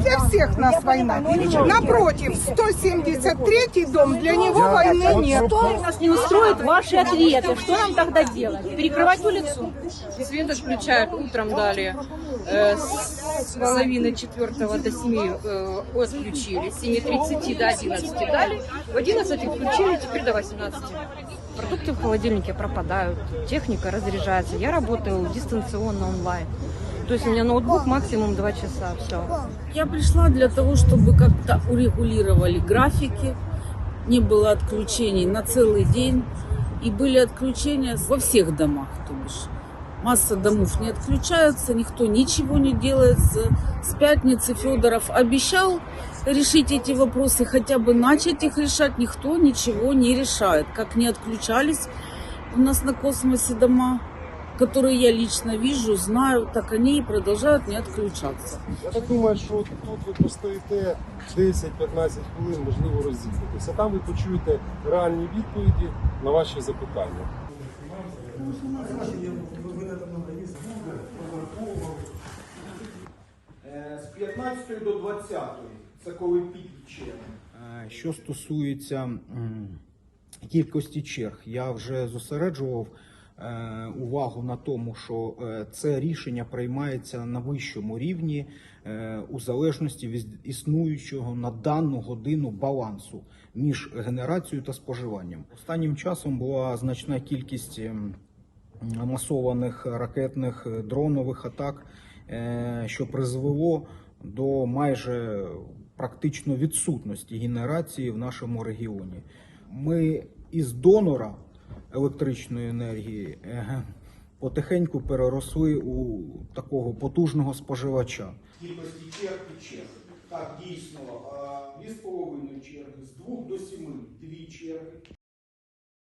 Для всех нас война. Напротив, 173 дом, для него войны нет. Что нас не устроит ваши ответы? Что нам тогда делать? Перекрывать улицу? Свет отключают, утром дали э, с половины четвертого до семи э, отключили, с 7.30 до 11 дали, в 11 включили, теперь до 18. Продукты в холодильнике пропадают, техника разряжается, я работаю дистанционно онлайн. То есть у меня ноутбук максимум 2 часа, все. Я пришла для того, чтобы как-то урегулировали графики, не было отключений на целый день, и были отключения во всех домах, то бишь. Масса домов не отключаются, никто ничего не делает. С пятницы Федоров обещал решить эти вопросы, хотя бы начать их решать, никто ничего не решает. Как не отключались у нас на космосе дома, которые я лично вижу, знаю, так они и продолжают не отключаться. Я так думаю, що тут ви постоїте 10-15 хвилин, можливо, розійдетеся. А там ви почуєте реальні відповіді на ваші запитання. Е, З 15 до 20 це коли пік черги. Е, Що стосується кількості черг, я вже зосереджував увагу на тому, що е, це рішення приймається на вищому рівні е, у залежності від існуючого на дану годину балансу між генерацією та споживанням. Останнім часом була значна кількість ем, масованих ракетних е, дронових атак, е, що призвело до майже практично відсутності генерації в нашому регіоні. Ми із донора електричної енергії потихеньку переросли у такого потужного споживача. Кількості черг і черг. Так, дійсно, дві з половиною черги, з двох до сіми дві черги.